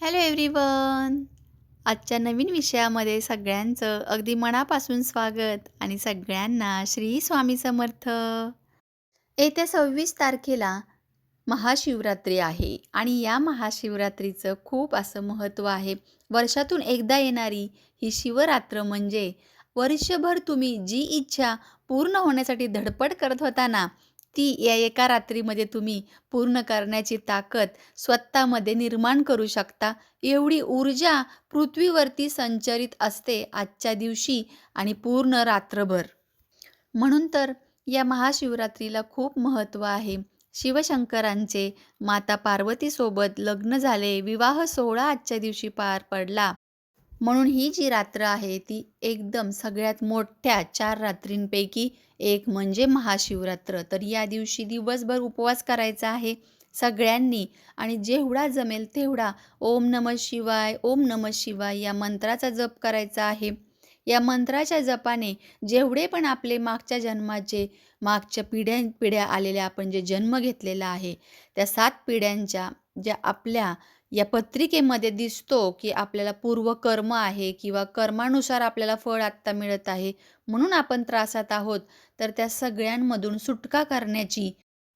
Hello everyone आजच्या नवीन विषयामध्ये सगळ्यांचं अगदी मनापासून स्वागत आणि सगळ्यांना श्री स्वामी समर्थ. येत्या सव्वीस तारखेला महाशिवरात्री आहे आणि या महाशिवरात्रीचं खूप असं महत्त्व आहे. वर्षातून एकदा येणारी ही शिवरात्र म्हणजे वर्षभर तुम्ही जी इच्छा पूर्ण होण्यासाठी धडपड करत होता ना ती या एका रात्रीमध्ये तुम्ही पूर्ण करण्याची ताकद स्वतःमध्ये निर्माण करू शकता. एवढी ऊर्जा पृथ्वीवरती संचरित असते आजच्या दिवशी आणि पूर्ण रात्रभर. म्हणून तर या महाशिवरात्रीला खूप महत्त्व आहे. शिवशंकरांचे माता पार्वतीसोबत लग्न झाले विवाह सोहळा आजच्या दिवशी पार पडला. म्हणून ही जी रात्र आहे ती एकदम सगळ्यात मोठ्या चार रात्रींपैकी एक म्हणजे महाशिवरात्र. तर या दिवशी दिवसभर उपवास करायचा आहे सगळ्यांनी. आणि जेवढा जमेल तेवढा ओम नम शिवाय ओम नम शिवाय या मंत्राचा जप करायचा आहे. या मंत्राच्या जपाने जेवढे पण आपले मागच्या जन्माचे मागच्या पिढ्या पिढ्या आलेल्या आपण जे जन्म घेतलेला आहे त्या सात पिढ्यांच्या ज्या आपल्या या पत्रिकेमध्ये दिसतो की आपल्याला पूर्वकर्म आहे किंवा कर्मानुसार आपल्याला फळ आत्ता मिळत आहे म्हणून आपण त्रासात आहोत. तर त्या सगळ्यांमधून सुटका करण्याची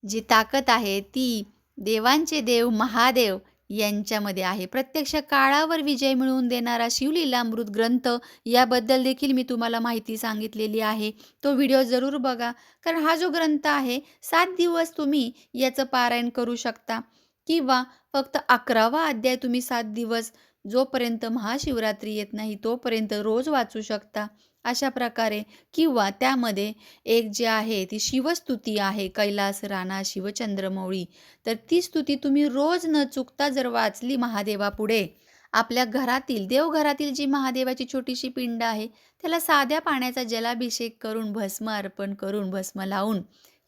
जी ताकद आहे ती देवांचे देव महादेव यांच्यामध्ये आहे. प्रत्यक्ष काळावर विजय मिळवून देणारा शिवलीलामृत ग्रंथ याबद्दल देखील मी तुम्हाला माहिती सांगितलेली आहे. तो व्हिडिओ जरूर बघा कारण हा जो ग्रंथ आहे सात दिवस तुम्ही याचं पारायण करू शकता. किंवा फक्त अकरावा अध्याय तुम्ही सात दिवस जोपर्यंत महाशिवरात्री येत नाही तोपर्यंत रोज वाचू शकता. अशा प्रकारे किंवा त्यामध्ये एक जे आहे ती शिवस्तुती आहे कैलास राणा शिवचंद्रमौळी. तर ती स्तुती तुम्ही रोज न चुकता जर वाचली महादेवापुढे आपल्या घरातील देवघरातील जी महादेवाची छोटीशी पिंड आहे त्याला साध्या पाण्याचा जलाभिषेक करून भस्म अर्पण करून भस्म लावून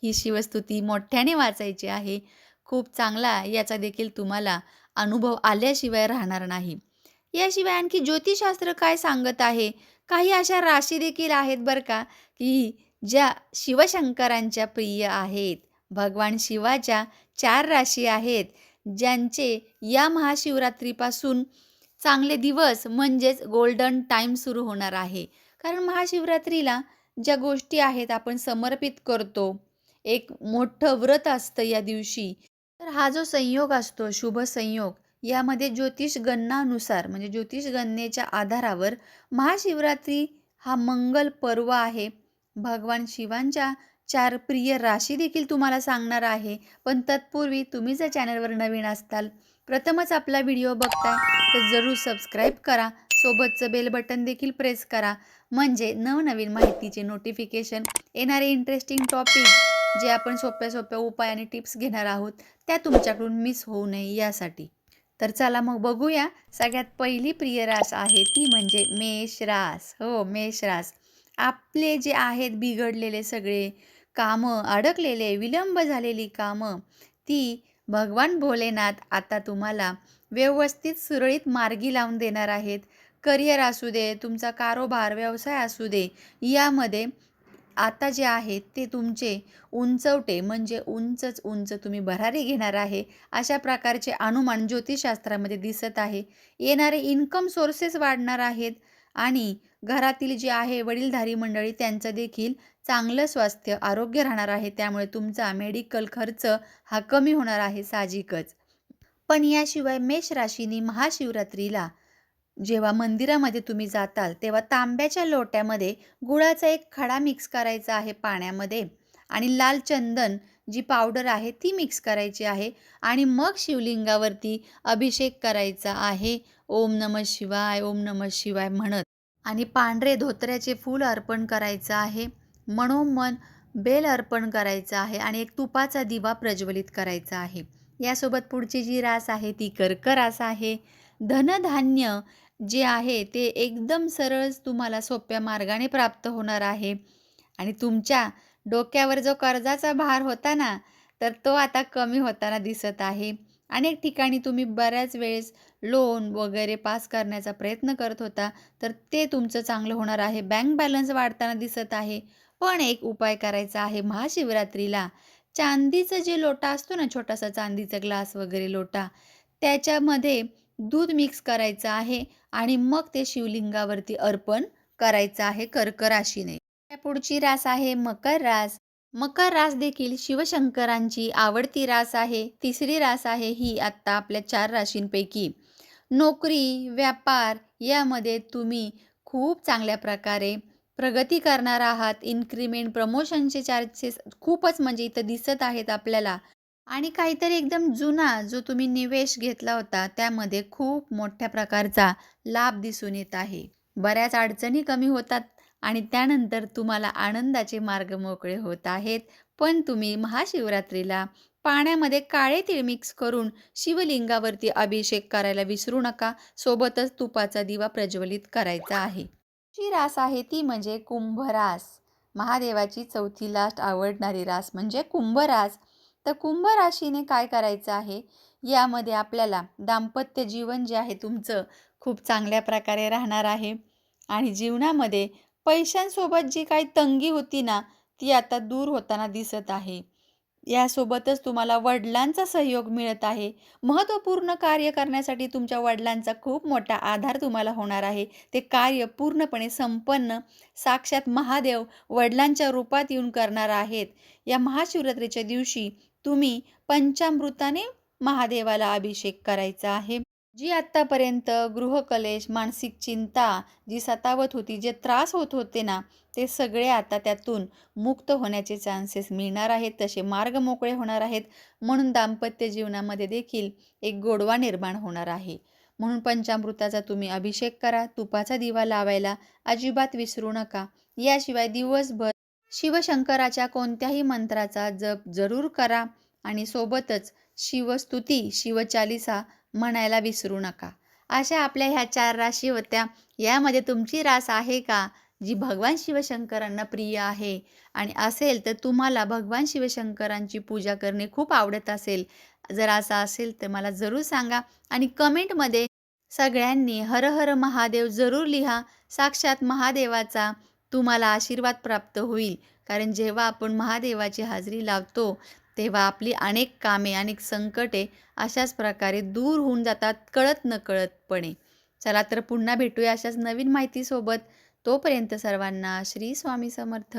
ही शिवस्तुती मोठ्याने वाचायची आहे. खूप चांगला याचा देखील तुम्हाला अनुभव आल्याशिवाय राहणार नाही. याशिवाय आणखी ज्योतिषशास्त्र काय सांगत आहे? काही अशा राशी देखील आहेत बरं का की ज्या शिवशंकरांच्या प्रिय आहेत. भगवान शिवाच्या चार राशी आहेत ज्यांचे या महाशिवरात्रीपासून चांगले दिवस म्हणजेच गोल्डन टाईम सुरू होणार आहे. कारण महाशिवरात्रीला ज्या गोष्टी आहेत आपण समर्पित करतो एक मोठं व्रत असतं या दिवशी. तर हा जो संयोग असतो शुभ संयोग यामध्ये ज्योतिष गणनानुसार म्हणजे ज्योतिष गणनेच्या आधारावर महाशिवरात्री हा मंगल पर्व आहे. भगवान शिवांच्या चार प्रिय राशी देखील तुम्हाला सांगणार आहे. पण तत्पूर्वी तुम्ही जर चॅनलवर नवीन असताल प्रथमच आपला व्हिडिओ बघताय तर जरूर सबस्क्राईब करा. सोबतचं बेल बटन देखील प्रेस करा. म्हणजे नवनवीन माहितीचे नोटिफिकेशन येणारे इंटरेस्टिंग टॉपिक जे आपण सोप्या सोप्या उपाय आणि टिप्स घेणार आहोत त्या तुमच्याकडून मिस होऊ नये यासाठी. तर चला मग बघूया सगळ्यात पहिली प्रिय रास आहे ती म्हणजे मेष रास. हो मेष रास. आपले जे आहेत बिघडलेले सगळे कामं अडकलेले विलंब झालेली कामं ती भगवान भोलेनाथ आता तुम्हाला व्यवस्थित सुरळीत मार्गी लावून देणार आहेत. करिअर असू दे तुमचा कारोबार व्यवसाय असू दे यामध्ये आता जे आहेत ते तुमचे उंचवटे म्हणजे उंचच उंच तुम्ही भरारी घेणार आहे अशा प्रकारचे अनुमान ज्योतिषशास्त्रामध्ये दिसत आहे. येणारे इन्कम सोर्सेस वाढणार आहेत आणि घरातील जे आहे वडीलधारी मंडळी त्यांचं देखील चांगलं स्वास्थ्य आरोग्य राहणार आहे. त्यामुळे तुमचा मेडिकल खर्च हा कमी होणार आहे साहजिकच. पण याशिवाय मेष राशीने महाशिवरात्रीला जेव्हा मंदिरामध्ये तुम्ही जाताल तेव्हा तांब्याच्या लोट्यामध्ये गुळाचा एक खडा मिक्स करायचा आहे पाण्यामध्ये आणि लाल चंदन जी पावडर आहे ती मिक्स करायची आहे आणि मग शिवलिंगावरती अभिषेक करायचा आहे. ओम नम शिवाय ओम नम शिवाय म्हणत आणि पांढरे धोत्र्याचे फूल अर्पण करायचं आहे. मनोमन बेल अर्पण करायचं आहे आणि एक तुपाचा दिवा प्रज्वलित करायचा आहे. यासोबत पुढची जी रास आहे ती कर्क रास आहे. धनधान्य जे आहे ते एकदम सरळ तुम्हाला सोप्या मार्गाने प्राप्त होणार आहे. आणि तुमच्या डोक्यावर जो कर्जाचा भार होता ना तर तो आता कमी होताना दिसत आहे. अनेक ठिकाणी तुम्ही बऱ्याच वेळेस लोन वगैरे पास करण्याचा प्रयत्न करत होता तर ते तुमचं चांगलं होणार आहे. बँक बॅलन्स वाढताना दिसत आहे. पण एक उपाय करायचा आहे महाशिवरात्रीला. चांदीचं जे लोटा असतो ना छोटासा चांदीचा ग्लास वगैरे लोटा त्याच्यामध्ये दूध मिक्स करायचं आहे आणि मग ते शिवलिंगावरती अर्पण करायचं आहे कर्क राशीने पुढची रास आहे मकर रास. मकर रास देखील शिवशंकरांची आवडती रास आहे. तिसरी रास आहे ही आत्ता आपल्या चार राशींपैकी. नोकरी व्यापार यामध्ये तुम्ही खूप चांगल्या प्रकारे प्रगती करणार आहात. इन्क्रीमेंट प्रमोशनचे चार्जेस खूपच म्हणजे इथं दिसत आहेत आपल्याला. आणि काहीतरी एकदम जुना जो तुम्ही निवेश घेतला होता त्यामध्ये खूप मोठ्या प्रकारचा लाभ दिसून येत आहे. बऱ्याच अडचणी कमी होतात आणि त्यानंतर तुम्हाला आनंदाचे मार्ग मोकळे होत आहेत. पण तुम्ही महाशिवरात्रीला पाण्यामध्ये काळे तीळ मिक्स करून शिवलिंगावरती अभिषेक करायला विसरू नका. सोबतच तुपाचा दिवा प्रज्वलित करायचा आहे. जी रास आहे ती म्हणजे कुंभरास. महादेवाची चौथी लास्ट आवडणारी रास म्हणजे कुंभरास. तर कुंभ राशीने काय करायचं आहे? यामध्ये आपल्याला दाम्पत्य जीवन जे आहे तुमचं खूप चांगल्या प्रकारे राहणार आहे. आणि जीवनामध्ये पैशांसोबत जी काही तंगी होती ना ती आता दूर होताना दिसत आहे. यासोबतच तुम्हाला वडिलांचा सहयोग मिळत आहे. महत्त्वपूर्ण कार्य करण्यासाठी तुमच्या वडिलांचा खूप मोठा आधार तुम्हाला होणार आहे. ते कार्य पूर्णपणे संपन्न साक्षात महादेव वडिलांच्या रूपात येऊन करणार आहेत. या महाशिवरात्रीच्या दिवशी तुम्ही पंचामृताने महादेवाला अभिषेक करायचा आहे. जी आत्तापर्यंत गृहकलेश मानसिक चिंता जी सतावत होती जे त्रास होत होते ना ते सगळे आता त्यातून मुक्त होण्याचे चान्सेस मिळणार आहेत. तसे मार्ग मोकळे होणार आहेत. म्हणून दाम्पत्य जीवनामध्ये देखील एक गोडवा निर्माण होणार आहे. म्हणून पंचामृताचा तुम्ही अभिषेक करा. तुपाचा दिवा लावायला अजिबात विसरू नका. याशिवाय दिवसभर शिवशंकराच्या कोणत्याही मंत्राचा जप जरूर करा आणि सोबतच शिवस्तुती शिवचालिसा म्हणायला विसरू नका. अशा आपल्या ह्या चार राशी होत्या. यामध्ये तुमची रास आहे का? जी भगवान शिवशंकरांना प्रिय आहे. आणि असेल तर तुम्हाला भगवान शिवशंकरांची पूजा करणे खूप आवडत असेल. जर असं असेल तर मला जरूर सांगा आणि कमेंटमध्ये सगळ्यांनी हर हर महादेव जरूर लिहा. साक्षात महादेवाचा तुम्हाला आशीर्वाद प्राप्त होईल. कारण जेव्हा आपण महादेवाची हाजरी लावतो तेव्हा आपली अनेक कामे अनेक संकटे अशाच प्रकारे दूर होऊन जातात कळत नकळतपणे. चला तर पुन्हा भेटूया अशाच नवीन माहितीसोबत. तोपर्यंत सर्वांना श्री स्वामी समर्थ.